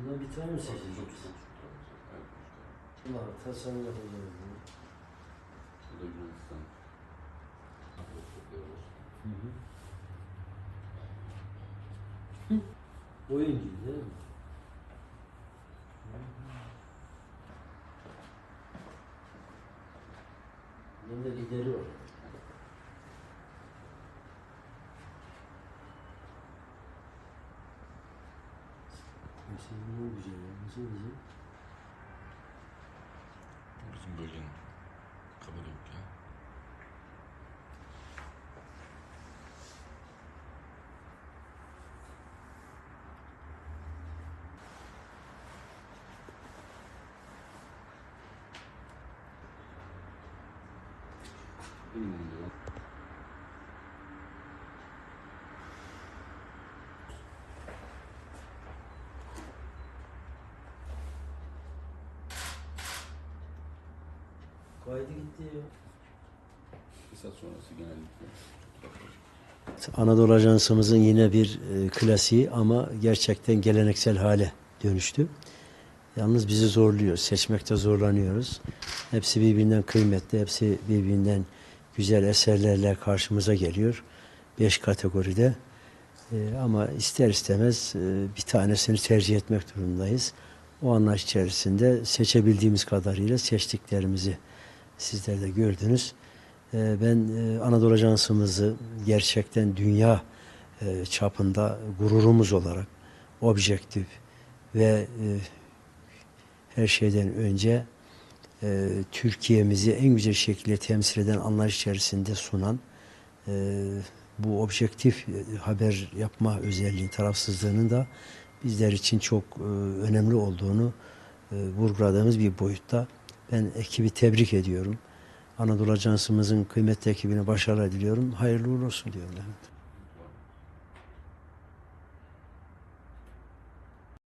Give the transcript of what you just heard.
Bundan bir tane mi Çok seçeceksin? güzel. Evet. Allah tasarım yapacağız. Bu da Yunanistan. Hı hı. Oyun gibi değil mi? Bunun da lideri var. Mesela ne güzel ya. Nasıl güzel? Bizim bölgenin Kapadokya. Bilmiyorum. Kaydı gitti ya. Kısa sonrası genellikle. Anadolu Ajansımızın yine bir e, klasiği ama gerçekten geleneksel hale dönüştü. Yalnız bizi zorluyor. Seçmekte zorlanıyoruz. Hepsi birbirinden kıymetli, hepsi birbirinden güzel eserlerle karşımıza geliyor. Beş kategoride. E, ama ister istemez e, bir tanesini tercih etmek durumundayız. O anlayış içerisinde seçebildiğimiz kadarıyla seçtiklerimizi sizler de gördünüz. Ee, Ben e, Anadolu Ajansımızı gerçekten dünya e, çapında gururumuz olarak objektif ve e, her şeyden önce Türkiye'mizi en güzel şekilde temsil eden anlayış içerisinde sunan bu objektif haber yapma özelliği, tarafsızlığının da bizler için çok önemli olduğunu vurguladığımız bir boyutta. Ben ekibi tebrik ediyorum. Anadolu Ajansımızın kıymetli ekibine başarılar diliyorum. Hayırlı uğurlu olsun diyorum. Evet.